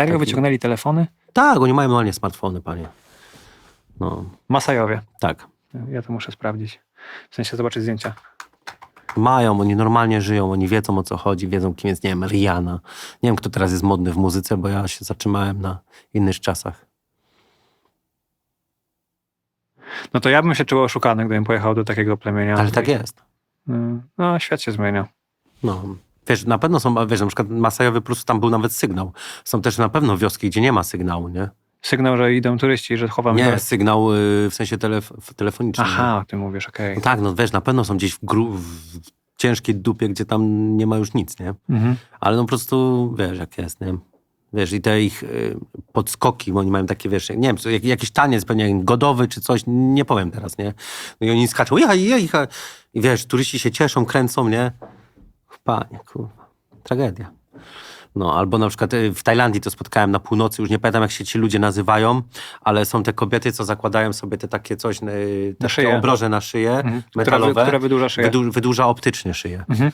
Serio Taki- wyciągnęli telefony? Tak, oni mają normalnie smartfony, panie. No, Masajowie. tak. Ja to muszę sprawdzić. W sensie zobaczyć zdjęcia. Mają, oni normalnie żyją, oni wiedzą o co chodzi, wiedzą kim jest, nie wiem, Rihanna. Nie wiem, kto teraz jest modny w muzyce, bo ja się zatrzymałem na innych czasach. No to ja bym się czuł oszukany, gdybym pojechał do takiego plemienia. Ale tak jest. Mm, No, świat się zmienia. No. Wiesz, na pewno są, wiesz, na przykład Masajowy plus tam był nawet sygnał. Są też na pewno wioski, gdzie nie ma sygnału, nie? Sygnał, że idą turyści, że chowamy... Nie, sygnał y, w sensie telef telefoniczny. nie? Aha, o tym mówisz, okej. No tak, no wiesz, na pewno są gdzieś w, w ciężkiej dupie, gdzie tam nie ma już nic, nie? Mhm. Ale no po prostu, wiesz, jak jest, nie? Wiesz, i te ich y, podskoki, bo oni mają takie, wiesz, nie wiem, jak, jakiś taniec pewnie godowy czy coś, nie powiem teraz, nie? No i oni skaczą, ja, ja, ja. I wiesz, turyści się cieszą, kręcą, nie? Panie, kurwa, tragedia. No, albo na przykład y, w Tajlandii to spotkałem na północy, już nie pamiętam jak się ci ludzie nazywają, ale są te kobiety, co zakładają sobie te takie coś, y, te, szyję. te obroże na szyję, Mhm. Która metalowe. która wydłuża szyję. Wydłu- wydłuża optycznie szyję. Mhm.